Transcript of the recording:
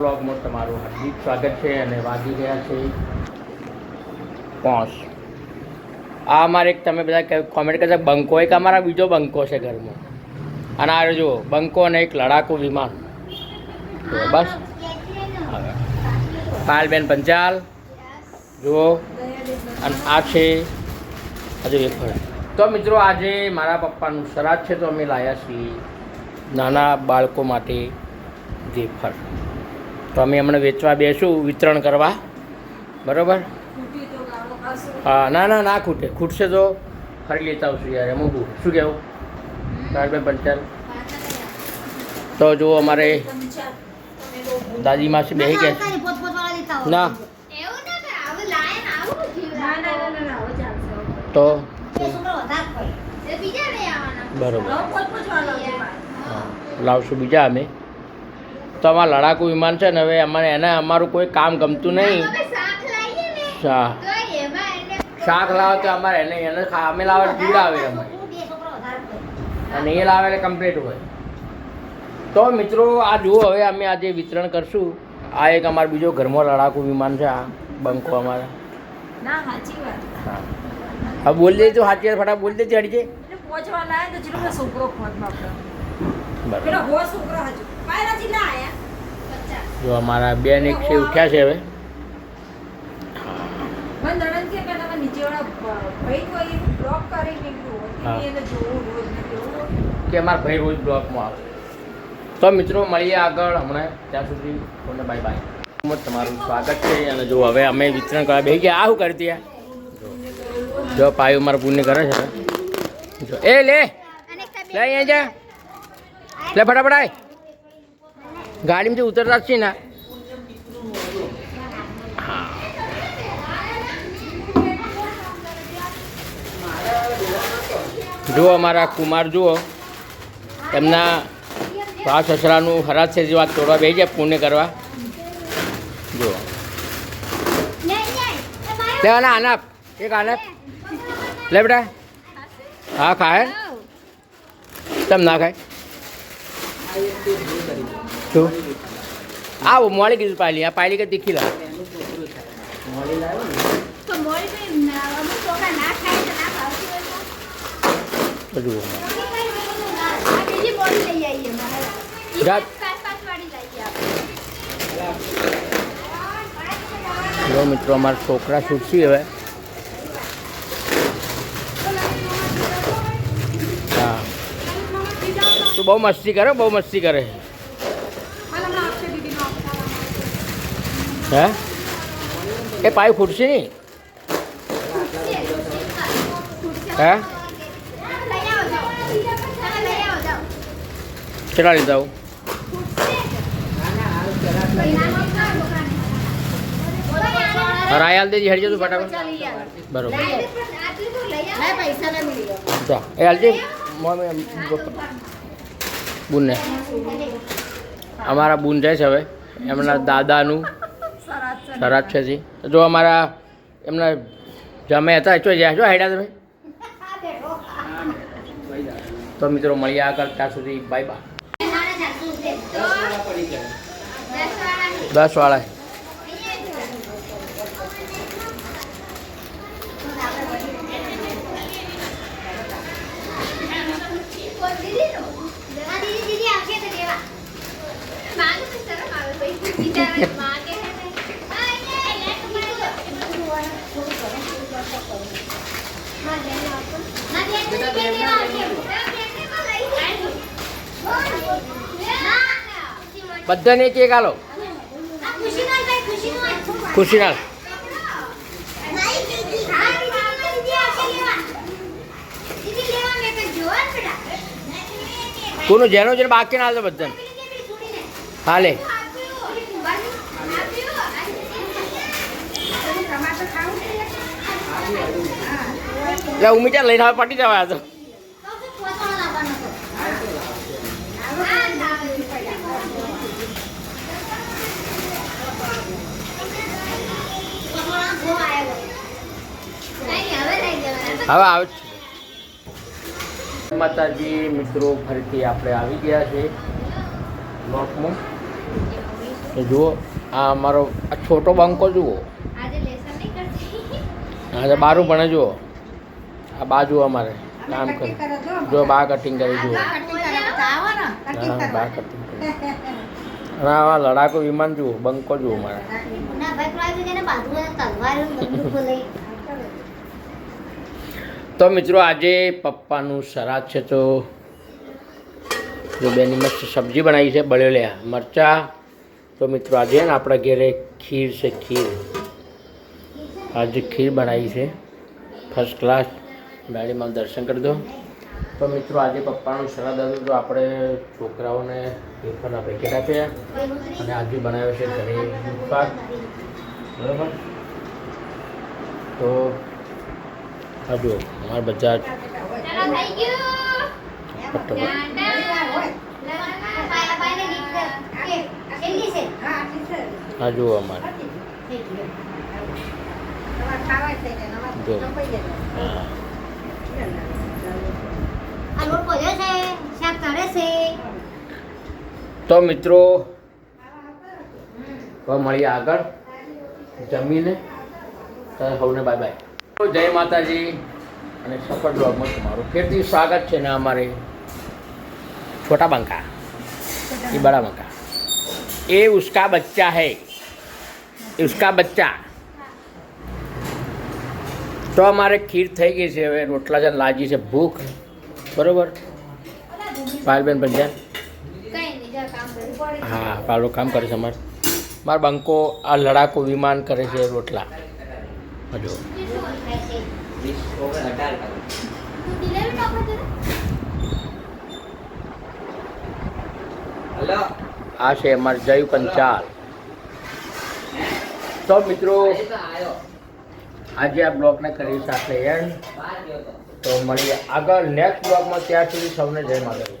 બ્લોગમાં તમારું હાર્દિક સ્વાગત છે અને વાગી રહ્યા છે પોસ આ અમારે એક તમે બધા કોમેન્ટ કરતા બંકો એક અમારા બીજો બંકો છે ઘરમાં. અને આ જુઓ બંકો અને એક લડાકુ વિમાન. બસ. હવે પાયલબેન પંચાલ. જુઓ. અને આ છે હજુ એક તો મિત્રો, આજે મારા પપ્પાનું શ્રાદ્ધ છે, તો અમે લાવ્યા છીએ નાના બાળકો માટે વેફર તો અમે હમણાં વેચવા બેસું વિતરણ કરવા. બરાબર? હા ના ના ના ખૂટે. ખૂટશે તો ફરી લેતા આવશું યાર બહુ. શું કહેવું પાયલબેન પંચાલ. તો જો અમારે દાદી માસી બેસી ગયા ના. તો બરોબર. લાવશું બીજા અમે. તો આમાં લડાકુ વિમાન છે ને હવે અમારે એને અમારું કોઈ કામ ગમતું નહીં. હા શાક લાવે તો અમારે એને એને અમે લાવે પીડાવે અમારે અને એ લાવે એટલે કમ્પ્લીટ હોય. તો મિત્રો આ જુઓ હવે અમે આજે વિતરણ કરશું. આ એક અમારો બીજો ઘરમાં લડાકુ વિમાન છે આ બંકો અમારે. હા. બોલ દેજો સાચી વાત ફટાફટ બોલ દેજે હટજે જાય છોકરો જો અમારા બેન એક છે ઉઠ્યા છે હવે. કે અમારા ભાઈ રોજ બ્લોકમાં આવે. તો મિત્રો મળીએ આગળ. હમણાં ત્યાં સુધી તમને બાય બાય તમારું સ્વાગત છે. અને જો હવે અમે વિતરણ કરવા બે ગયા. આવું શું કરતી જો. જો પાયું મારા પુણ્ય કરે છે જો એ લે. લે અહીંયા જા. લે ફટાફટ આય. ગાડીમાંથી ઉતરતા છે ને. હા. જુઓ અમારા કુમાર જુઓ. એમના ભાવ સસરાનું હરાજ છે જે વાત તોડવા બેસી જાય પુણ્ય કરવા. જુઓ. લે આના આનાપ એક આનાપ લે બેટા. હા ખાય? તમ ના ખાય? શું આવો મોડી કીધું પાયલી આ પાયલી કે તીખી લાવ બધું જાત. જો મિત્રો અમારા છોકરા છૂટશી હવે તું બહુ મસ્તી કરે બહુ મસ્તી કરે. હે? એ પાય ફૂટશે નહીં? હે? કેટલા લીધા હું રાયાલ દેજી હેડજો જતું ફટાફટ. બરોબર. જા. એ હાલજે. બુનને. અમારા બુન જાય છે હવે. એમના દાદાનું. શરાબ છે જી. જો અમારા એમના જમે હતા ચો જ્યાં જો હેડા તમે. તો મિત્રો મળીએ આગળ ત્યાં સુધી બાય બાય દસ વાળા. બધાને એક એક આલો. ખુશીલાલ. કોનું જેનો જેને બાકી ના હાલતો બધાને. હાલે. ઉમીચાર લઈને આવે પટી જવા તો હવે આવે છે. માતાજી મિત્રો ફરીથી આપણે આવી ગયા છે. બ્લોકમાં તો જુઓ આ અમારો આ છોટો બંકો જુઓ. આજે બારું ભણે જુઓ. આ બાજુ અમારે કામ કરે. જો બા કટિંગ કરી જુઓ. હા બા કટિંગ કરે. અને આ લડાકુ વિમાન જુઓ બંકો જુઓ મારા ના ભાઈ પ્રાય જેને બાજુમાં તલવાર બંદૂક લઈ તો મિત્રો આજે પપ્પાનું શરાદ છે તો બેની મસ્ત સબ્જી બનાવી છે બળેલા મરચાં. તો મિત્રો આજે ને આપણા ઘેરે ખીર છે, ખીર. આજે ખીર બનાવી છે ફર્સ્ટ ક્લાસ ગાડીમાં દર્શન કરી દો. તો મિત્રો આજે પપ્પાનું શરાદ હતું, તો આપણે છોકરાઓને પેપરના પેકેટ આપ્યા અને આજે બનાવ્યો છે ઘરે પાક. બરાબર? તો આ બધા જ આ જુઓ અમારે. તો મિત્રો મળીએ આગળ જમીને. સૌને બાય બાય જય માતાજી. અને સફળ બ્લોગમાં તમારું ફેરથી સ્વાગત છે ને અમારે છોટા બંકા. એ બડા બંકા. એ ઉસકા બચ્ચા હૈ. ઉસકા બચ્ચા. તો અમારે ખીર થઈ ગઈ છે હવે રોટલા જન લાજી છે ભૂખ. બરોબર? પાયલબેન પંચાલ હા પાલો કામ કરે છે અમારે. મારા બંકો આ લડાકુ વિમાન કરે છે રોટલા. હજુ આ છે અમારે જય પંચાલ તો મિત્રો આજે આ બ્લોગને કરી સાથે એન્ડ. તો મળીએ આગળ નેક્સ્ટ બ્લોગમાં. ત્યાં સુધી સૌને જય માતાજી.